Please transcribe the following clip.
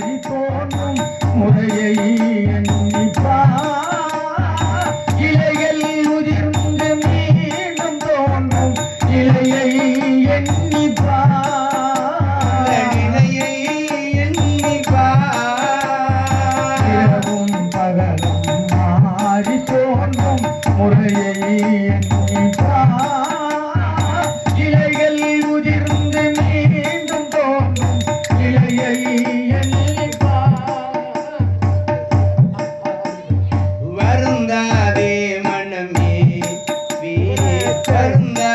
மாறி தோன்றும் முறையை எண்ணிப்பார் இலைகள் உதிர்ந்து மீண்டும் தோன்றும் இலையை எண்ணிப்பார் நிலையை எண்ணிப்பார். இரவும் பகலும் மாறி தோன்றும் முறையை i'm karna